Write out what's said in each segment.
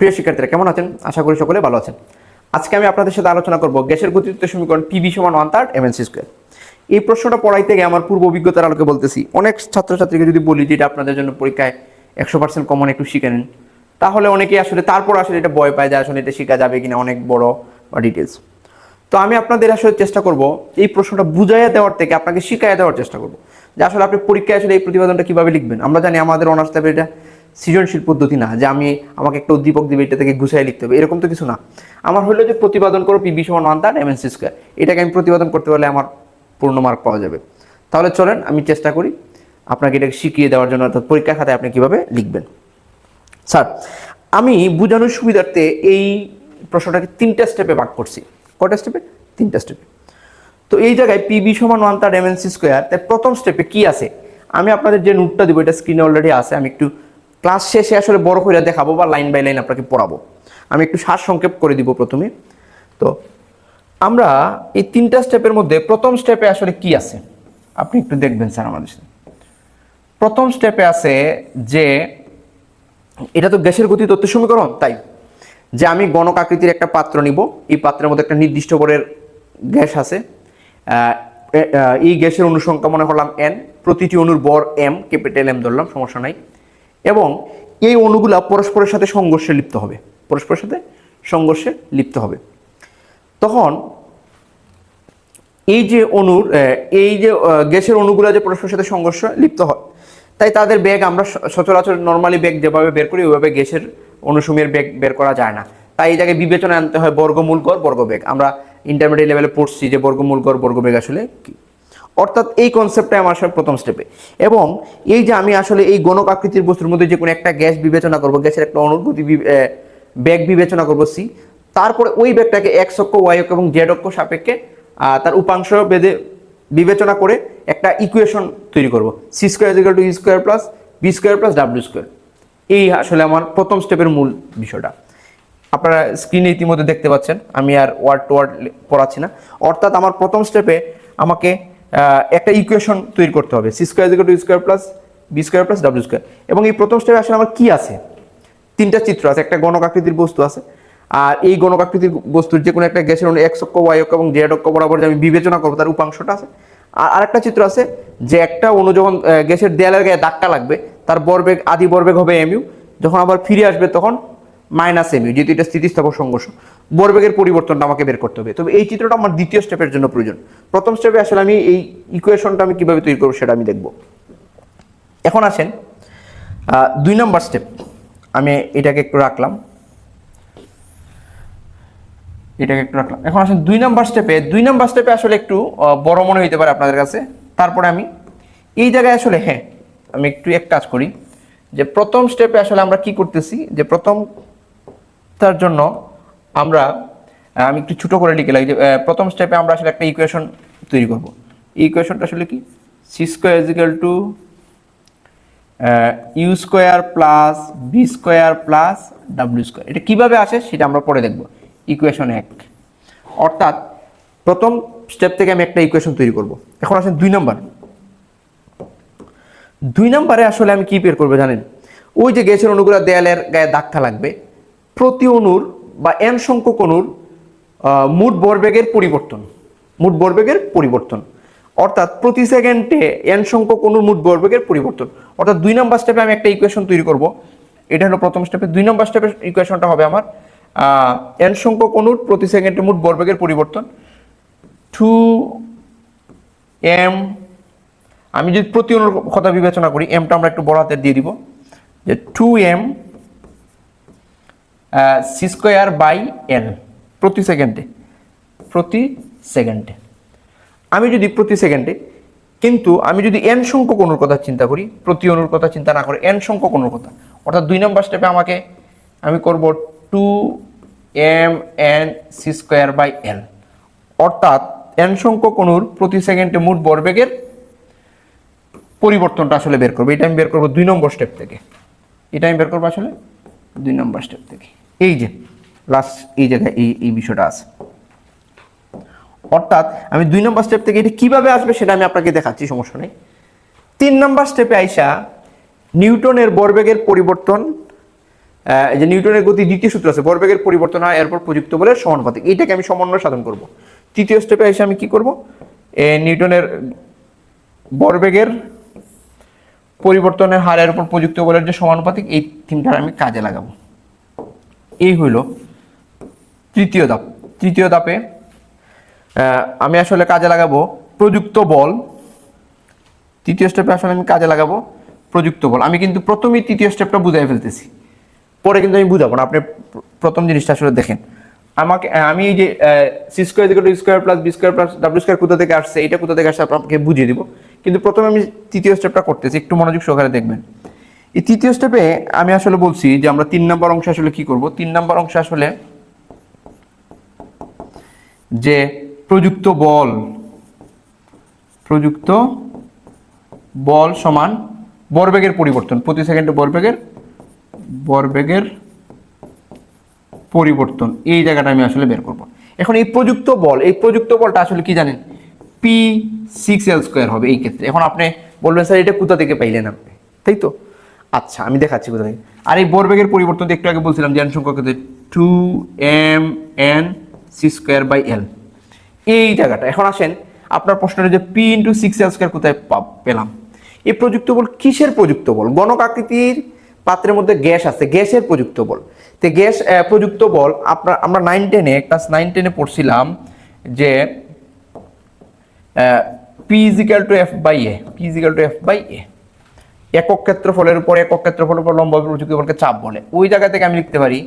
প্রিয় শিক্ষার্থীরা, কেমন আছেন? আশা করি সকলে ভালো আছেন। আজকে আমি আপনাদের সাথে আলোচনা করব গ্যাসের গতিত্ব সমীকরণ পিভি সমান ওয়ান থার্ড এমএনসি স্কোয়ার এই প্রশ্নটা পড়াইতে গিয়ে আমার পূর্ব অভিজ্ঞতার আলোকে বলতেছি, অনেক ছাত্রছাত্রীকে যদি বলি যে এটা আপনাদের জন্য পরীক্ষায় একশো পার্সেন্ট কমন একটু শিখে নেন, তাহলে অনেকেই আসলে তারপর আসলে এটা ভয় পায় যে আসলে এটা শেখা যাবে কিনা অনেক বড় বা ডিটেলস তো আমি আপনাদের আসলে চেষ্টা করব এই প্রশ্নটা বুঝাইয়া দেওয়ার থেকে আপনাকে শিখাইয়া দেওয়ার চেষ্টা করব। যে আসলে আপনি পরীক্ষায় আসলে এই প্রতিবেদনটা কীভাবে লিখবেন? আমরা জানি আমাদের অনার্স লেভেল এটা সৃজনশীল পদ্ধতি না, যে আমি আমাকে একটা উদ্দীপক দিবে, এটা থেকে গুছাই লিখতে হবে, এরকম তো কিছু না। আমার হলো যে প্রতিপাদন করো পিবি সমান ওয়ান তার এমএনসি স্কোয়ার এটাকে আমি প্রতিপাদন করতে পারলে আমার পূর্ণ মার্ক পাওয়া যাবে। তাহলে চলেন, আমি চেষ্টা করি আপনাকে এটাকে শিখিয়ে দেওয়ার জন্য, অর্থাৎ পরীক্ষা খাতায় আপনি কীভাবে লিখবেন। স্যার, আমি বোঝানোর সুবিধার্থে এই প্রশ্নটাকে তিনটা স্টেপে ভাগ করছি। কটা স্টেপে তিনটা স্টেপে তো এই জায়গায় পিবি সমান ওয়ান তার এমএনসি স্কোয়ার তাই প্রথম স্টেপে কি আছে? আমি আপনাদের যে নোটটা দিব, এটা স্ক্রিনে অলরেডি আছে, আমি একটু ক্লাস শেষে আসলে বড় করে দেখাবো বা লাইন বাই লাইন আপনাকে পড়াবো। আমি একটু সার সংক্ষেপ করে দিব প্রথমে। তো, আমরা এই তিনটা স্টেপের মধ্যে প্রথম স্টেপে আসলে কি আছে? আপনি একটু দেখবেন স্যার আমাদের সাথে। প্রথম স্টেপে আছে যে, এটা তো গ্যাসের গতি তথ্য সমীকরণ, তাই। যে আমি গণক আকৃতির একটা পাত্র নিব, এই পাত্রের মধ্যে একটা নির্দিষ্ট ভরের গ্যাস আছে। এই গ্যাসের অনুসংখ্যা মনে করলাম এন প্রতিটি অনুর বর এম ক্যাপিটাল এম ধরলাম, সমস্যা নাই। এবং এই অণুগুলা পরস্পরের সাথে সংঘর্ষে লিপ্ত হবে। পরস্পরের সাথে সংঘর্ষে লিপ্ত হবে। তখন এই যে অণুর এই যে গ্যাসের অণুগুলো যে পরস্পরের সাথে সংঘর্ষ লিপ্ত হয়, তাই তাদের বেগ আমরা সচরাচর নর্মালি বেগ যেভাবে বের করি, ওইভাবে গ্যাসের অনুসমের বেগ বের করা যায় না। তাই এই জায়গায় বিবেচনায় আনতে হয় বর্গমূল গড় বর্গবেগ। আমরা ইন্টারমিডিয়েট লেভেলে পড়ছি যে বর্গমূল গড় বর্গবেগ আসলে অর্থাৎ এই কনসেপ্টটা আমার আসলে প্রথম স্টেপে এবং এই যে আমি আসলে এই গণক আকৃতির বস্তুর মধ্যে যে কোনো একটা গ্যাস বিবেচনা করব, গ্যাসের একটা অনুভূতি ব্যাগ বিবেচনা করব, সি। তারপরে ওই ব্যাগটাকে এক্স অক্ষ ওয়াই অক্ষ এবং জেড অক্ষ সাপেক্ষে তার উপাংশ বেদে বিবেচনা করে একটা ইকুয়েশন তৈরি করব। C square equal to E square plus B square plus W square এই আসলে আমার প্রথম স্টেপের মূল বিষয়টা। আপনারা স্ক্রিনে ইতিমধ্যে দেখতে পাচ্ছেন, আমি আর ওয়ার্ড টু ওয়ার্ড পড়াচ্ছি না। অর্থাৎ আমার প্রথম স্টেপে আমাকে একটা ইকুয়েশন তৈরি করতে হবে। C square equal to square plus B square plus W square এবং এই প্রথম স্টেপে আসলে আমার কি আছে? তিনটা চিত্র আছে, একটা গণক আকৃতির বস্তু আছে। আর এই গণক আকৃতির বস্তুর যে কোনো একটা গ্যাসের অনু এক্স অক্ষ ওয়াই অক্ষ এবং জেড অক্ষ বরাবর যে আমি বিবেচনা করব, তার উপাংশটা আছে। আর আরেকটা চিত্র আছে যে একটা অণু যখন গ্যাসের দেয়ালের গায়ে ধাক্কা লাগবে, তার বরবেগ, আদি বরবেগ হবে এমইউ যখন আবার ফিরে আসবে তখন মাইনাস এমইউ, যেহেতু এটা স্থিতিস্থাপক সংঘর্ষ বরবেগের পরিবর্তনটা আমাকে বের করতে হবে। তবে এই চিত্রটা আমার দ্বিতীয় স্টেপের জন্য প্রয়োজন। প্রথম স্টেপে আসলে আমি এই ইকুয়েশনটা আমি কীভাবে তৈরি করব সেটা আমি দেখব। এখন আসেন দুই নম্বর স্টেপ আমি এটাকে একটু রাখলাম। এটাকে একটু রাখলাম। এখন আসেন, দুই নাম্বার স্টেপে দুই নাম্বার স্টেপে আসলে একটু বড় মনে হইতে পারে আপনাদের কাছে। তারপরে আমি, এই জায়গায় আসলে হ্যাঁ আমি একটু এক কাজ করি। যে প্রথম স্টেপে আসলে আমরা কি করতেছি? যে প্রথম তার জন্য আমরা আমি একটু ছোটো করে লিখে লাগি প্রথম স্টেপে আমরা আসলে একটা ইকুয়েশন তৈরি করব। ইকুয়েশনটা আসলে কি? C square equal to U square plus B square plus W square এটা কীভাবে আসে সেটা আমরা পরে দেখব। ইকুয়েশন এক। অর্থাৎ প্রথম স্টেপ থেকে আমি একটা ইকুয়েশন তৈরি করব। এখন আসেন দুই নম্বর দুই নম্বরে আসলে আমি কি বের করব জানেন? ওই যে গ্যাসের অণুগুলো দেয়ালের গায়ে ধাক্কা লাগবে প্রতি অণুর বা এন সংখ্যক অণুর মোট ভরবেগের পরিবর্তন, মোট ভরবেগের পরিবর্তন। অর্থাৎ প্রতি সেকেন্ডে এন সংখ্যক অণুর মোট ভরবেগের পরিবর্তন। অর্থাৎ দুই নম্বর স্টেপে আমি একটা ইকুয়েশন তৈরি করব। এটা হলো প্রথম স্টেপে দুই নম্বর স্টেপের ইকুয়েশনটা হবে আমার এন সংখ্যক অণুর প্রতি সেকেন্ডে মোট ভরবেগের পরিবর্তন। টু এম আমি যদি প্রতি অণুর কথা বিবেচনা করি এমটা আমরা একটু বড় হাতের দিয়ে দিব। যে two M C square by L প্রতি সেকেন্ডে প্রতি সেকেন্ডে। আমি যদি প্রতি সেকেন্ডে, কিন্তু আমি যদি এন সংখ্যক অণুর কথা চিন্তা করি, প্রতি অণুর কথা চিন্তা না করে এন সংখ্যক অণুর কথা, অর্থাৎ দুই নম্বর স্টেপে আমাকে, আমি করব two M N C square by L অর্থাৎ এন সংখ্যক অণুর প্রতি সেকেন্ডে মোট ভরবেগের পরিবর্তনটা আসলে বের করব। এটা আমি বের করব দুই নম্বর স্টেপ থেকে। এটা আমি বের করব আসলে দুই নম্বর স্টেপ থেকে। এই যে লাস্ট এই জায়গায় এই এই বিষয়টা আছে। অর্থাৎ আমি দুই নম্বর স্টেপ থেকে এটা কীভাবে আসবে সেটা আমি আপনাকে দেখাচ্ছি, সমস্যা নেই। তিন নম্বর স্টেপে আইসা নিউটনের বরবেগের পরিবর্তন যে নিউটনের গতি দ্বিতীয় সূত্র আছে, বরবেগের পরিবর্তন হয়, এরপর প্রযুক্ত বলের সমানুপাতিক। এইটাকে আমি সমন্বয় সাধন করব। তৃতীয় স্টেপে এসে আমি কি করব? নিউটনের বরবেগের পরিবর্তনের হারের উপর প্রযুক্ত বলের যে সমানুপাতিক, এই তিনটার আমি কাজে লাগাবো। এই হইল তৃতীয় ধাপ। তৃতীয় ধাপে আমি আসলে কাজে লাগাবো প্রযুক্ত বল। তৃতীয় স্টেপে আসলে আমি কাজে লাগাবো প্রযুক্ত বল। আমি কিন্তু প্রথমেই তৃতীয় স্টেপটা বুঝাই ফেলতেছি। পরে কিন্তু আমি বুঝাবো না। আপনি প্র- প্রথম জিনিসটা আসলে দেখেন। আমাকে আমি এই যে সি স্কোয়ার দিকে square plus B square plus W square কোথা থেকে আসছে, এটা কোথা থেকে আসছে, আপনাকে বুঝিয়ে দিব। কিন্তু প্রথমে আমি তৃতীয় স্টেপটা করতেছি। একটু মনোযোগ সহকারে দেখবেন। এই তৃতীয় স্টেপে আমি আসলে বলছি যে আমরা তিন নম্বর অংশ আসলে কি করব? তিন নম্বর অংশ আসলে যে প্রযুক্ত বল প্রযুক্ত বল সমান বরবেগের পরিবর্তন। প্রতি সেকেন্ডে বরবেগের বরবেগের পরিবর্তন। এই জায়গাটা আমি আসলে বের করব। এখন এই প্রযুক্ত বল, এই প্রযুক্ত বলটা আসলে কি জানেন? পি সিক্স এল স্কোয়ার হবে এই ক্ষেত্রে। এখন আপনি বলবেন, স্যার, এটা কোথা থেকে পাইলেন আপনি? তাই তো? আচ্ছা আমি দেখাচ্ছি কোথায়। আর এই বরবেগের পরিবর্তন একটু আগে বলছিলাম জ্ঞান সংখ্যক two M N C square by L এই জায়গাটা, এখন আসেন আপনার প্রশ্নটা যে P into six L square কোথায় পেলাম। এই প্রযুক্ত বল কিসের প্রযুক্ত বল গণক আকৃতির পাত্রের মধ্যে গ্যাস আছে, গ্যাসের প্রযুক্ত বল তো গ্যাস প্রযুক্ত বল আপনার, আমরা নাইন টেনে ক্লাস নাইন টেনে পড়ছিলাম যে P equal to F by A P equal to F by A একক ক্ষেত্রফলের উপর, একক ক্ষেত্রফলের উপর লম্ব প্রযুক্তি বলকে চাপ বলে। ওই জায়গা থেকে আমি লিখতে পারি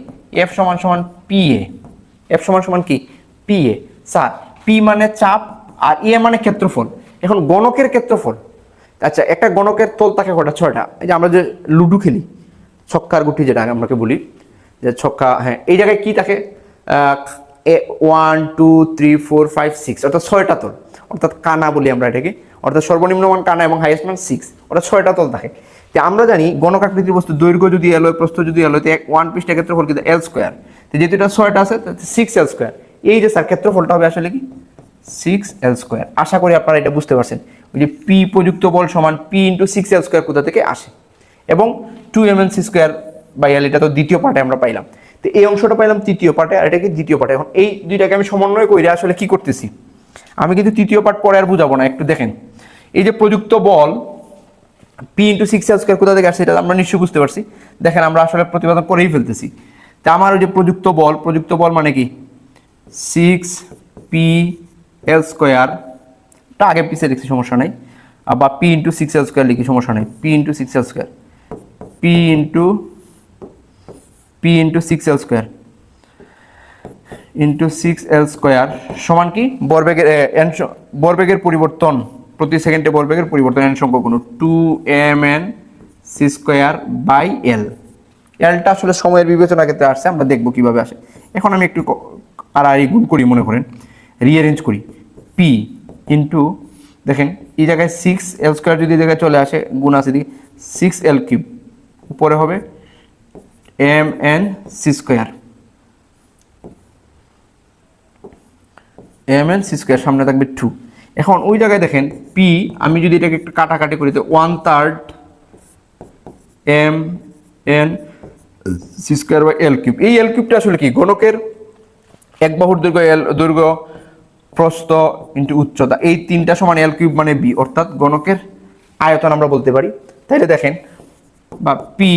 এফ সমান সমান পি এ এফ সমান সমান কি? পি এ স্যার পি মানে চাপ আর এ মানে ক্ষেত্রফল। এখন গণকের ক্ষেত্রফল। আচ্ছা একটা গণকের তোল থাকে কটা? ছয়টা। এই যে আমরা যে লুডু খেলি, ছক্কার গুটি যেটা আমাকে বলি, যে ছক্কা হ্যাঁ এই জায়গায় কি থাকে? One two three four five six অর্থাৎ ছয়টা তোল। অর্থাৎ কানা বলি আমরা এটাকে। অর্থাৎ সর্বনিম্ন মান কানা এবং হাইয়েস্ট মান সিক্স অর্থাৎ ছয়টা তল থাকে। যে আমরা জানি গণকাকৃতির বস্তু দৈর্ঘ্য যদি এল প্রস্থ যদি এল তো এক ওয়ান পৃষ্ঠা ক্ষেত্রফল কিন্তু এল স্কোয়ার তো যেহেতু এটা ছয়টা আছে সিক্স এল স্কোয়ার এই যে স্যার ক্ষেত্রফলটা হবে আসলে কি? সিক্স এল স্কোয়ার আশা করি আপনারা এটা বুঝতে পারছেন। ওই যে পি প্রযুক্ত বল সমান P into six L square কোথা থেকে আসে? এবং two M N C square by L এটা তো দ্বিতীয় পার্টে আমরা পাইলাম। তো এই অংশটা পাইলাম তৃতীয় পার্টে, আর এটাকে দ্বিতীয় পার্টে। এখন এই দুইটাকে আমি সমন্বয় করে আসলে কি করতেছি? আমি কিন্তু তৃতীয় পার্ট পরে আর বুঝাবো না, একটু দেখেন। এই যে প্রযুক্ত বল P into six L square কোথা থেকে আসছে এটা আমরা নিশ্চয়ই বুঝতে পারছি। দেখেন আমরা আসলে প্রতিপাদন করেই ফেলতেছি। তা আমার ওই যে প্রযুক্ত বল প্রযুক্ত বল মানে কি? সিক্স পি এল স্কোয়ার তা আগে পিছিয়ে লিখছি সমস্যা নেই। বা P into six L square লিখি, সমস্যা নেই। P into six L square P into P into six L square into six L square সমান কি? বরবেগের বরবেগের পরিবর্তন। প্রতি সেকেন্ডে বরবেগের পরিবর্তন এন সংখ্যক কোনো two M N C square by L এলটা আসলে সময়ের বিবেচনা ক্ষেত্রে আসছে, আমরা দেখব কীভাবে আসে। এখন আমি একটু আর গুণ করি, মনে করেন। রিঅ্যারেঞ্জ করি। পি ইন্টু দেখেন, এই জায়গায় সিক্স এল স্কোয়ার যদি জায়গায় চলে আসে, গুণ আছে দিকে সিক্স এল কিউব উপরে হবে M N C square M N C square সামনে থাকবে টু এখন ওই জায়গায় দেখেন পি আমি যদি এটাকে একটু কাটাকাটি করি, তো one third M N C square বা এল কিউব এই এল কিউবটা আসলে কি? গণকের এক বাহুর দৈর্ঘ্য এল দৈর্ঘ্য প্রস্থ ইন্টু উচ্চতা। এই তিনটা সমান এল কিউব মানে বি অর্থাৎ গণকের আয়তন আমরা বলতে পারি। তাইলে দেখেন, বা P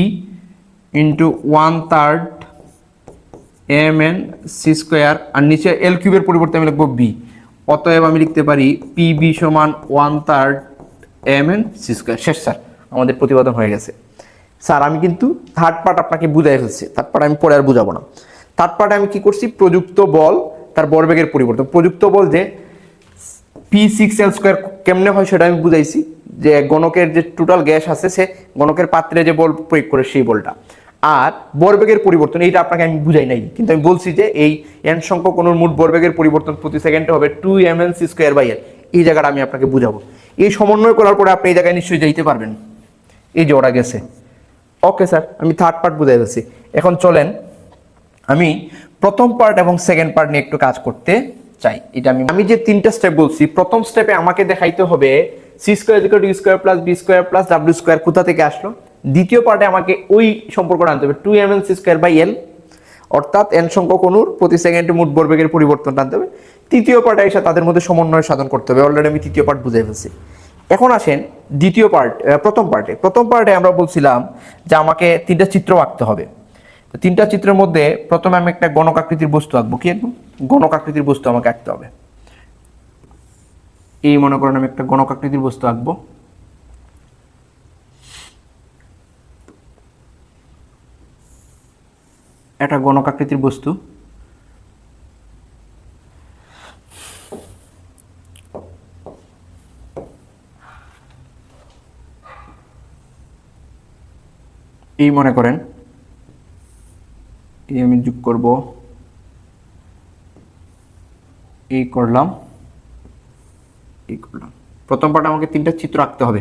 into one third M N C square আর নিচে এল কিউবের পরিবর্তে আমি লিখব বি অতএব আমি লিখতে পারি পি বি সমান one third M N C square শেষ স্যার, আমাদের প্রতিপাদন হয়ে গেছে। স্যার, আমি কিন্তু থার্ড পার্ট আপনাকে বুঝাই ফেলছি। থার্ড পার্ট আমি পরে আর বুঝাবো না। থার্ড পার্টে আমি কি করছি? প্রযুক্ত বল, তার বরবেগের পরিবর্তন। প্রযুক্ত বল যে পি সিক্স এল স্কোয়ার কেমনে হয় সেটা আমি বুঝাইছি। যে গণকের যে টোটাল গ্যাস আছে, সে গণকের পাত্রে যে বল প্রয়োগ করে সেই বলটা। আর বরবেগের পরিবর্তন, এইটা আপনাকে আমি বুঝাই নাই, কিন্তু আমি বলছি যে এই এন সংখ্যক অনুর মোট বরবেগের পরিবর্তন প্রতি সেকেন্ডে হবে two M N C square by L এই জায়গাটা আমি আপনাকে বুঝাবো। এই সমন্বয় করার পরে আপনি এই জায়গায় নিশ্চয়ই যাইতে পারবেন। এই যে ওরা গেছে। ওকে স্যার আমি থার্ড পার্ট বুঝাই ফেলছি এখন চলেন, আমি প্রথম পার্ট এবং সেকেন্ড পার্ট নিয়ে একটু কাজ করতে চাই। এটা আমি আমি যে তিনটা স্টেপ বলছি, প্রথম স্টেপে আমাকে দেখাইতে হবে C square equal to square plus B square plus W square কোথা থেকে আসলো? দ্বিতীয় পার্টে আমাকে ওই সম্পর্কটা আনতে হবে। Two M N C square by L অর্থাৎ এন সংখ্যক অনুর প্রতি সেকেন্ডে মোট ভরবেগের পরিবর্তন আনতে হবে। তৃতীয় পার্টে এসে তাদের মধ্যে সমন্বয় সাধন করতে হবে। অলরেডি আমি তৃতীয় পার্ট বুঝাই ফেলছি। এখন আসেন দ্বিতীয় পার্ট প্রথম পার্টে। প্রথম পার্টে আমরা বলছিলাম যে আমাকে তিনটা চিত্র আঁকতে হবে। তো তিনটা চিত্রের মধ্যে প্রথমে আমি একটা গণক আকৃতির বস্তু আঁকবো। কি আঁকবো? গণক আকৃতির বস্তু আমাকে আঁকতে হবে। এই মনে করেন আমি একটা গণক আকৃতির বস্তু আঁকবো। একটা গণক আকৃতির বস্তু। এই মনে করেন, এই আমি যোগ করব, এই করলাম এই করলাম। প্রথম পার্ট আমাকে তিনটা চিত্র আঁকতে হবে।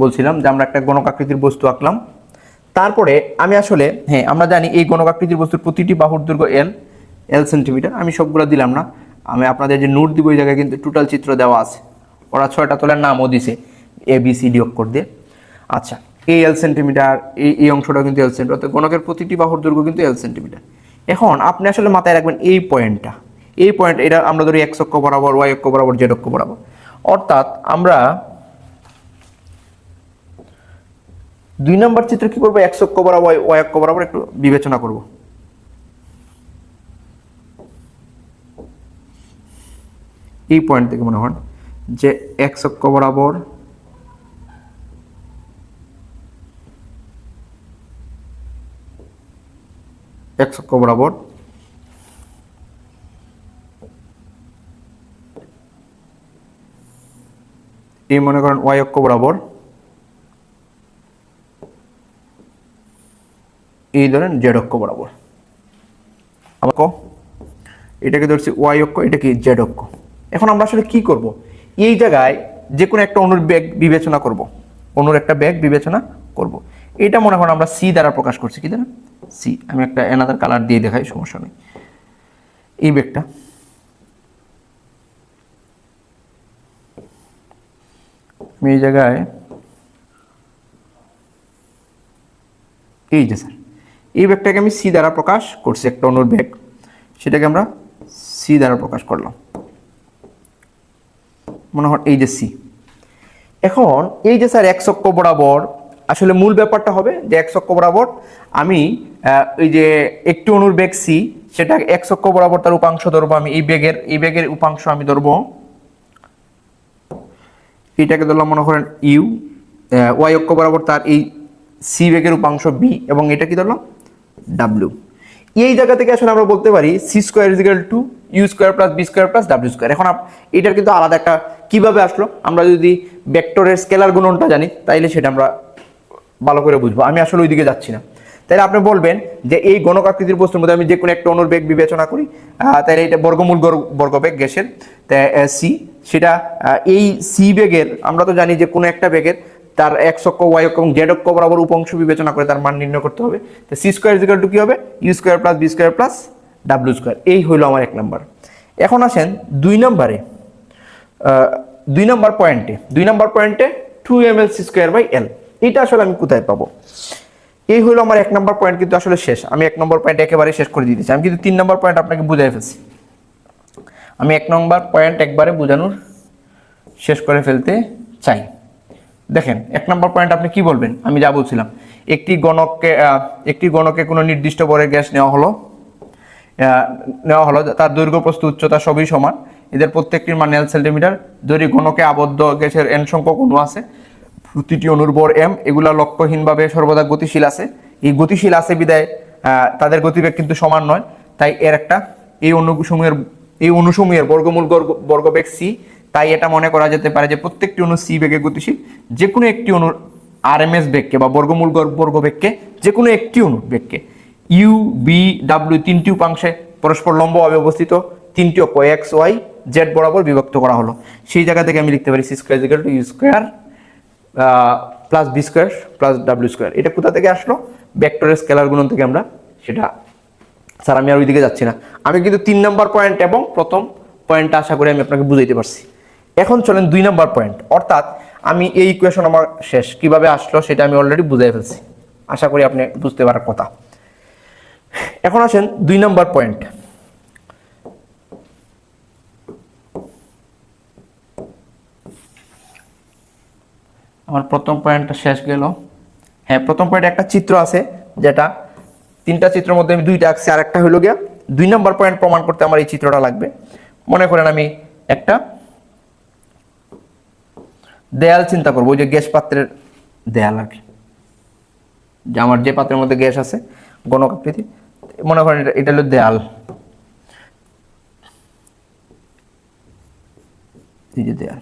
বলছিলাম যে আমরা একটা গণক আকৃতির বস্তু আঁকলাম। তারপরে আমি আসলে হ্যাঁ আমরা জানি এই গণক আকৃতির বস্তুর প্রতিটি বাহুর দৈর্ঘ্য এল এল সেন্টিমিটার আমি সবগুলো দিলাম না। আমি আপনাদের যে নোট দিব ওই জায়গায় কিন্তু টোটাল চিত্র দেওয়া আছে। ওরা ছয়টা তোলার নামও দিছে এ বি সি ডি অক্ষর দিয়ে। আচ্ছা এই এল সেন্টিমিটার এই এই অংশটা কিন্তু এল সেন্টিমিটার অর্থাৎ গণকের প্রতিটি বাহুর দৈর্ঘ্য কিন্তু এল সেন্টিমিটার এখন আপনি আসলে মাথায় রাখবেন এই পয়েন্টটা এই পয়েন্ট এটা আমরা ধরি এক্স অক্ষ বরাবর ওয়াই অক্ষ বরাবর জেড অক্ষ বরাবর। অর্থাৎ আমরা দুই নম্বর চিত্র কি করব? এক্স অক্ষ বরাবর, ওয়াই বরাবর একটু বিবেচনা করব। এই পয়েন্ট থেকে মনে হন যে এক্স অক্ষ বরাবর এক্স অক্ষ বরাবর এই মনে করেন ওয়াই অক্ষ বরাবর এই ধরেন জেড অক্ষ বরাবর। আমার ক? এটাকে ধরছি ওয়াই অক্ষ, এটা কি জেড অক্ষ? এখন আমরা আসলে কি করব? এই জায়গায় যে কোনো একটা অনুর ব্যাগ বিবেচনা করব। অনুর একটা ব্যাগ বিবেচনা করব। এটা মনে করেন আমরা সি দ্বারা প্রকাশ করছি, কি দ্বারা সি আমি একটা এনাদার কালার দিয়ে দেখাই, সমস্যা নেই। এই ব্যাগটা আমি এই জায়গায়, এই যে স্যার। এই ব্যাগটাকে আমি সি দ্বারা প্রকাশ করছি, একটা অনুর ব্যাগ। সেটাকে আমরা সি দ্বারা প্রকাশ করলাম। মনে হয় এই যে সি। এখন এই যে স্যার এক বরাবর, আসলে মূল ব্যাপারটা হবে যে এক অক্ষ বরাবর আমি ওই যে একটি অনুর বেগ সি, সেটা এক অক্ষ বরাবর তার উপাংশ ধরবো আমি, এই বেগের এই বেগের উপাংশ আমি ধরবো। এটাকে ধরলাম মনে করেন ইউ ওয়াই অক্ষ বরাবর তার এই সি বেগের উপাংশ বি, এবং এটা কি ধরলাম? ডাব্লিউ এই জায়গা থেকে আসলে আমরা বলতে পারি C square equal to U square plus B square plus W square এখন এটার কিন্তু আলাদা একটা কীভাবে আসলো? আমরা যদি ভেক্টরের স্কেলার গুণনটা জানি, তাইলে সেটা আমরা ভালো করে বুঝব। আমি আসলে ওইদিকে যাচ্ছি না। তাহলে আপনি বলবেন যে এই গণক আকৃতির বস্তুর মধ্যে আমি যে কোনো একটা অনুর বেগ বিবেচনা করি তাহলে এটা বর্গমূল বর্গবেগ গ্যাসের সি সেটা এই সি বেগের, আমরা তো জানি যে কোনো একটা বেগের তার এক্স অক্ষ ওয়াই অক্ষ এবং জেড অক্ষ বরাবর উপাংশ বিবেচনা করে তার মান নির্ণয় করতে হবে। তো সি স্কোয়ার ইজিক্যাল টু কি হবে? U square plus B square plus W square এই হইল আমার এক নাম্বার এখন আসেন দুই নম্বরে। দুই নম্বর পয়েন্টে দুই নম্বর পয়েন্টে two M L C square by L এটা আসলে আমি কোথায় পাবো? এই হলো আমার এক নম্বর পয়েন্ট কিন্তু আসলে শেষ। আমি এক নম্বর পয়েন্ট একেবারে শেষ করে দিতেছি আমি কিন্তু তিন নম্বর পয়েন্ট আপনাকে বুঝাই ফেলছি। আমি এক নম্বর পয়েন্ট একবারে বোঝানোর শেষ করে ফেলতে চাই। দেখেন, এক নম্বর পয়েন্ট আপনি কি বলবেন? আমি যা বলছিলাম। একটি গণককে একটি গণকে কোনো নির্দিষ্ট বরের গ্যাস নেওয়া হলো নেওয়া হলো, তার দৈর্ঘ্য, প্রস্থ, উচ্চতা সবই সমান। এদের প্রত্যেকটির মান এল সেন্টিমিটার যদি গণকে আবদ্ধ গ্যাসের এন সংখ্যক অণু আছে, প্রতিটি অণুর বর এম এগুলা লক্ষ্যহীনভাবে সর্বদা গতিশীল আছে। এই গতিশীল আছে বিদায় তাদের গতিবেগ কিন্তু সমান নয়। তাই এর একটা, এই অনুসমূহের এই অণুসমূহের বর্গমূল বর্গবেগ সি তাই এটা মনে করা যেতে পারে যে প্রত্যেকটি অণু সি বেগে গতিশীল যে কোনো একটি অণুর এস বেগকে বা বর্গমূল বর্গ বেগকে যে কোনো একটি অণুর বেগকে। ইউ বি ডাব্লিউ তিনটি উপাংশে পরস্পর লম্বভাবে অবস্থিত তিনটি অক্ষ এক্স ওয়াই জেড বরাবর বিভক্ত করা হলো। সেই জায়গা থেকে আমি লিখতে পারি C square equal to U square plus B square plus W square এটা কোথা থেকে আসলো? ভেক্টরের স্কেলার গুণন থেকে আমরা সেটা স্যার, আমি আর ওইদিকে যাচ্ছি না। আমি কিন্তু তিন নম্বর পয়েন্ট এবং প্রথম পয়েন্টটা আশা করি আমি আপনাকে বুঝাইতে পারছি। এখন চলেন দুই নম্বর পয়েন্ট অর্থাৎ আমি এই ইকুয়েশন আমার শেষ। কীভাবে আসলো সেটা আমি অলরেডি বুঝাই ফেলছি। আশা করি আপনি বুঝতে পারার কথা। এখন আসেন দুই নম্বর পয়েন্ট আমার প্রথম পয়েন্টটা শেষ গেল। হ্যাঁ প্রথম পয়েন্টে একটা চিত্র আছে যেটা তিনটা চিত্রের মধ্যে আমি দুইটা আঁকছি আর একটা হলো গিয়া দুই নম্বর পয়েন্ট প্রমাণ করতে আমার এই চিত্রটা লাগবে। মনে করেন আমি একটা দেয়াল চিন্তা করব, ওই যে গ্যাস পাত্রের দেয়াল আর কি। যে আমার যে পাত্রের মধ্যে গ্যাস আছে গণকাকৃতি মনে করেন এটা এটা হলো দেয়াল। দেয়াল।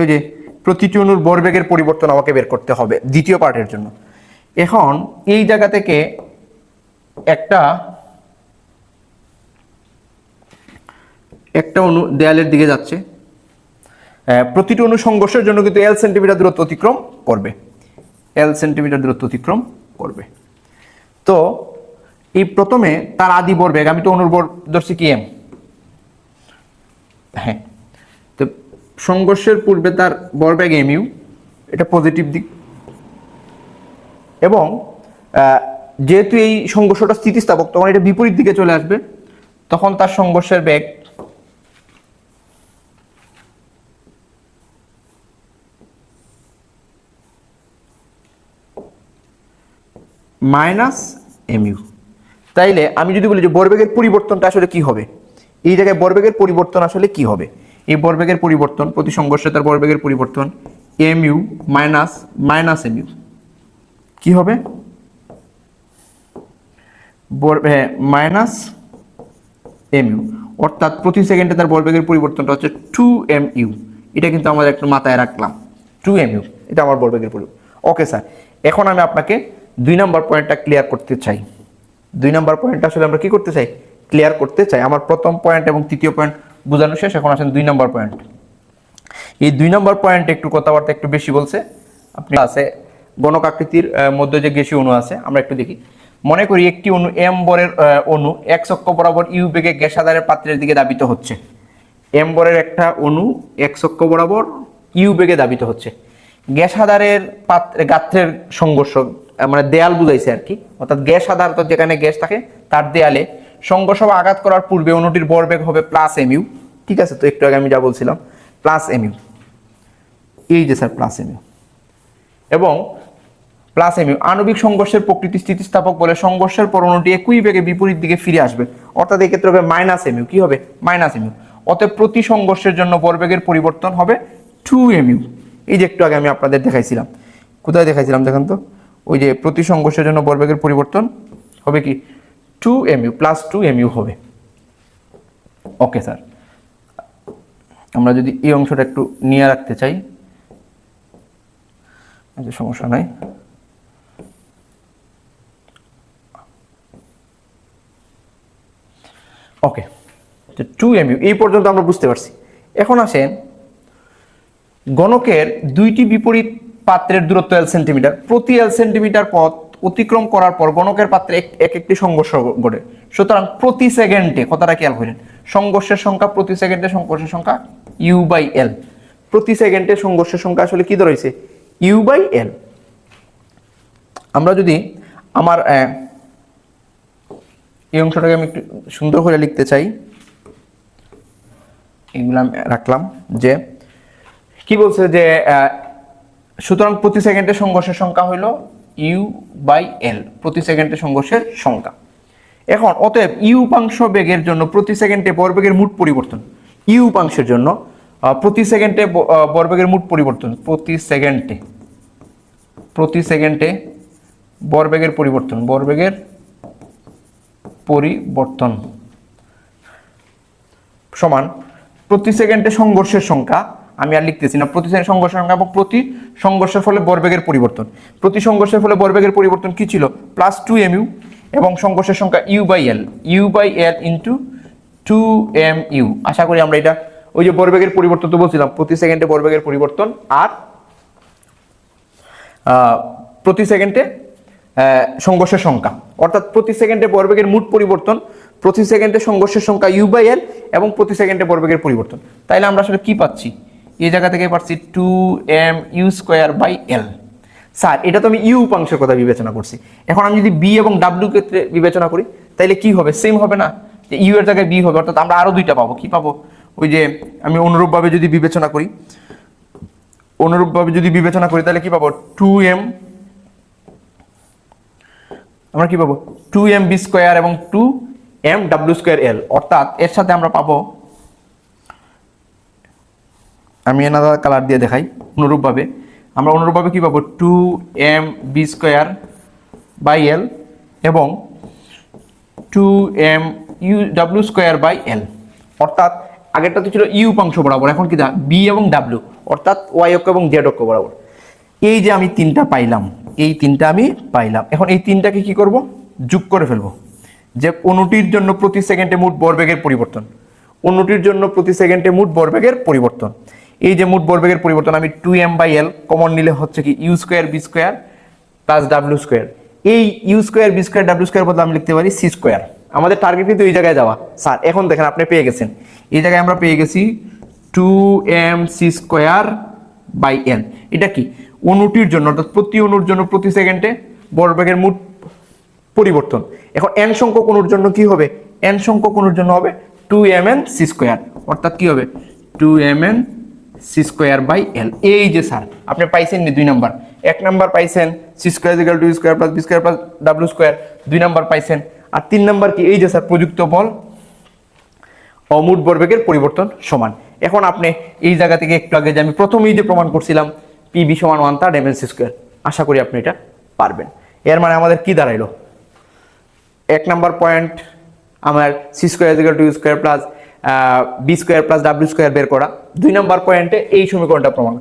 ওই যে প্রতিটি অণুর ভরবেগের পরিবর্তন আমাকে বের করতে হবে, দ্বিতীয় পার্টের জন্য। এখন এই জায়গা থেকে একটা একটা অণু দেয়ালের দিকে যাচ্ছে। প্রতিটি অণু সংঘর্ষের জন্য কিন্তু এল সেন্টিমিটার দূরত্ব অতিক্রম করবে। এল সেন্টিমিটার দূরত্ব অতিক্রম করবে। তো, এই প্রথমে তার আদি ভরবেগ আমি তো অণুর ভর ধরছি কি এম হ্যাঁ। তো, সংঘর্ষের পূর্বে তার ভরবেগ এম ইউ এটা পজিটিভ দিক। এবং যেহেতু এই সংঘর্ষটা স্থিতিস্থাপক, তখন এটা বিপরীত দিকে চলে আসবে। তখন তার সংঘর্ষের বেগ মাইনাস এমইউ তাইলে আমি যদি বলি যে বরবেগের পরিবর্তনটা আসলে কি হবে? এই জায়গায় বরবেগের পরিবর্তন আসলে কি হবে? এই বরবেগের পরিবর্তন প্রতি সংঘর্ষে তার বরবেগের পরিবর্তন এমইউ মাইনাস মাইনাস এমইউ কি হবে? মাইনাস এমইউ অর্থাৎ প্রতি সেকেন্ডে তার বলবেগের পরিবর্তনটা হচ্ছে টু এম ইউ এটা কিন্তু আমাদের একটু মাথায় রাখলাম। টু এম ইউ এটা আমার বলবেগের পরিবর্তন ওকে স্যার এখন আমি আপনাকে দুই নম্বর পয়েন্টটা ক্লিয়ার করতে চাই। দুই নম্বর পয়েন্টটা আসলে আমরা কি করতে চাই? ক্লিয়ার করতে চাই। আমার প্রথম পয়েন্ট এবং তৃতীয় পয়েন্ট বোঝানো শেষ এখন আসেন দুই নম্বর পয়েন্ট এই দুই নম্বর পয়েন্ট একটু কথাবার্তা একটু বেশি বলছে। আপনি আছে গণকাকৃতির আহ, মধ্যে যে গ্যাসীয় অণু আছে আমরা একটু দেখি। মনে করি একটি অণু এম বরের অণু এক অক্ষ বরাবর ইউ বেগে গ্যাস আধারের পাত্রের দিকে দাবিত হচ্ছে। এম বরের একটা অণু এক অক্ষ বরাবর ইউ বেগে দাবিত হচ্ছে। গ্যাস আধারের পাত্রে গাত্রের সংঘর্ষ মানে দেয়াল বুঝাইছে আর কি। অর্থাৎ গ্যাস আধার তো যেখানে গ্যাস থাকে, তার দেয়ালে সংঘর্ষ বা আঘাত করার পূর্বে অণুটির ভরবেগ হবে প্লাস এমইউ ঠিক আছে, তো একটু আগে আমি যা বলছিলাম প্লাস এমইউ এই যে স্যার প্লাস এমইউ এবং প্লাস এমইউ আণবিক সংঘর্ষের প্রকৃতি স্থিতিস্থাপক বলে সংঘর্ষের পর অণুটি একই বেগে বিপরীত দিকে ফিরে আসবে। অর্থাৎ এই ক্ষেত্রে হবে মাইনাস এমইউ কি হবে? মাইনাস এমইউ অতএব প্রতি সংঘর্ষের জন্য ভরবেগের পরিবর্তন হবে টু এমইউ এই যে একটু আগে আমি আপনাদের দেখাইছিলাম। কোথায় দেখাইছিলাম, দেখেন তো? ওই যে প্রতি সংঘর্ষের জন্য ভরবেগের পরিবর্তন হবে কি? Two M U plus two M U হবে। ওকে স্যার আমরা যদি এই অংশটা একটু নিয়ে রাখতে চাই। সমস্যা নাই। ওকে টু এমইউ এই পর্যন্ত আমরা বুঝতে পারছি। এখন আসেন গণকের দুইটি বিপরীত পাত্রের দূরত্ব এল সেন্টিমিটার প্রতি এল সেন্টিমিটার পথ অতিক্রম করার পর গণকের পাত্রে এক এক একটি সংঘর্ষ ঘটে। সুতরাং প্রতি সেকেন্ডে, কথাটা খেয়াল করেন, সংঘর্ষের সংখ্যা প্রতি সেকেন্ডে, সংঘর্ষের সংখ্যা ইউ বাই এল প্রতি সেকেন্ডে সংঘর্ষের সংখ্যা আসলে কি ধরেছে? ইউ বাই এল আমরা যদি আমার এই অংশটাকে আমি একটু সুন্দর করে লিখতে চাই। এগুলো আমি রাখলাম যে, কি বলছে যে সুতরাং প্রতি সেকেন্ডে সংঘর্ষের সংখ্যা হইল ইউ বাই এল প্রতি সেকেন্ডে সংঘর্ষের সংখ্যা। এখন, অতএব ইউ উপাংশ বেগের জন্য প্রতি সেকেন্ডে বরবেগের মোট পরিবর্তন ইউ উপাংশের জন্য প্রতি সেকেন্ডে বরবেগের মোট পরিবর্তন, প্রতি সেকেন্ডে প্রতি সেকেন্ডে বরবেগের পরিবর্তন বরবেগের পরিবর্তন। সমান, প্রতি সেকেন্ডে সংঘর্ষের সংখ্যা আমি আর লিখতেছি না। প্রতি সংঘর্ষের সংখ্যা এবং প্রতি সংঘর্ষের ফলে বরবেগের পরিবর্তন। প্রতি সংঘর্ষের ফলে বরবেগের পরিবর্তন কি ছিল? প্লাস টু এম ইউ এবং সংঘর্ষের সংখ্যা U by L U by L into two M U আশা করি আমরা এটা ওই যে বরবেগের পরিবর্তন তো বলছিলাম। প্রতি সেকেন্ডে বরবেগের পরিবর্তন আর প্রতি সেকেন্ডে সংঘর্ষের সংখ্যা। অর্থাৎ প্রতি সেকেন্ডে বরবেগের মোট পরিবর্তন, প্রতি সেকেন্ডে সংঘর্ষের সংখ্যা ইউ বাই এল এবং প্রতি সেকেন্ডে বরবেগের পরিবর্তন। তাইলে আমরা আসলে কি পাচ্ছি? এই জায়গা থেকে পাচ্ছি two M U square by L sir, এটা তো আমি ইউ উপাংশের কথা বিবেচনা করছি। এখন আমি যদি বি এবং ডাব্লিউ ক্ষেত্রে বিবেচনা করি তাহলে কি হবে? সেম হবে না? যে ইউ এর জায়গায় বি হবে, অর্থাৎ আমরা আরও দুইটা পাবো। কি পাবো? ওই যে আমি অনুরূপভাবে যদি বিবেচনা করি, অনুরূপভাবে যদি বিবেচনা করি তাহলে কি পাবো? টু এম আমরা কি পাবো? টু এম বি স্কোয়ার এবং two M W square L অর্থাৎ এর সাথে আমরা পাবো আমি এনাদার কালার দিয়ে দেখাই, অনুরূপভাবে। আমরা অনুরূপভাবে কি পাবো? Two M B square by L এবং two M U W square by L অর্থাৎ আগেরটা তো ছিল ইউ উপাংশ বরাবর, এখন কি বি এবং ডাব্লিউ অর্থাৎ ওয়াই অক্ষ এবং জেড অক্ষ বরাবর। এই যে আমি তিনটা পাইলাম, এই তিনটা আমি পাইলাম। এখন এই তিনটাকে কি করব? যোগ করে ফেলব। যে অণুটির জন্য প্রতি সেকেন্ডে মোট ভরবেগের পরিবর্তন। অন্যটির জন্য প্রতি সেকেন্ডে মোট ভরবেগের পরিবর্তন। এই যে মোট ভরবেগের পরিবর্তন, আমি two M by L common নিলে হচ্ছে কি U square V square plus W square এই U square V square W square বদলে আমি লিখতে পারি সি স্কোয়ার আমাদের টার্গেট কিন্তু এই জায়গায় যাওয়া। স্যার, এখন দেখেন আপনি পেয়ে গেছেন। এই জায়গায় আমরা পেয়ে গেছি two M C square by N এটা কি? অণুটির জন্য, অর্থাৎ প্রতি অণুর জন্য প্রতি সেকেন্ডে ভরবেগের মোট পরিবর্তন। এখন এন সংখ্যক অণুর জন্য কি হবে? এন সংখ্যক অণুর জন্য হবে two M N C square অর্থাৎ কি হবে? Two M N C square by L এই যে স্যার আপনি পাইছেন দুই নাম্বার। এক নাম্বার পাইছেন C square equal to square plus B square plus W square দুই নাম্বার পাইছেন। আর তিন নাম্বার কি? এই যে স্যার প্রযুক্ত বল, অমুট বর্বেগের পরিবর্তন সমান। এখন আপনি এই জায়গা থেকে একটু আগে যে আমি প্রথমেই যে প্রমাণ করছিলাম পিবি সমান one third M C square আশা করি আপনি এটা পারবেন। এর মানে আমাদের কি দাঁড়াইলো? এক নাম্বার পয়েন্ট আমার C square equal to square plus B square plus W square বের করা। দুই নম্বর পয়েন্টে এই সমীকরণটা প্রমাণ।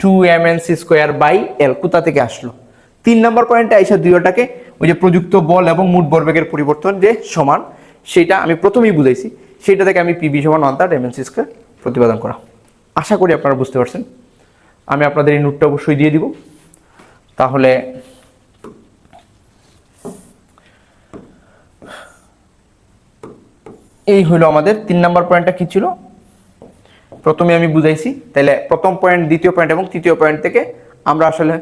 Two M N C square by L কোথা থেকে আসলো? তিন নম্বর পয়েন্টে আইসা দুইটাকে ওই যে প্রযুক্ত বল এবং মুট বরবেগের পরিবর্তন যে সমান, সেটা আমি প্রথমেই বুঝাইছি, সেটা থেকে আমি পিবি সমান one third M N C square প্রতিপাদন করা। আশা করি আপনারা বুঝতে পারছেন। আমি আপনাদের এই নোটটা অবশ্যই দিয়ে দিব। তাহলে এই হলো আমাদের তিন নাম্বার পয়েন্টটা কি ছিল? প্রথমে আমি বুঝাইছি তাহলে প্রথম পয়েন্ট দ্বিতীয় পয়েন্ট এবং তৃতীয় পয়েন্ট থেকে আমরা আসলে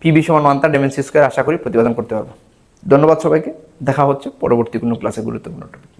পিবি সমান তার ডেমেন্সি স্কোয়ার আশা করি প্রতিপাদন করতে পারব। ধন্যবাদ সবাইকে, দেখা হচ্ছে পরবর্তী কোনো ক্লাসে গুরুত্বপূর্ণ টপিক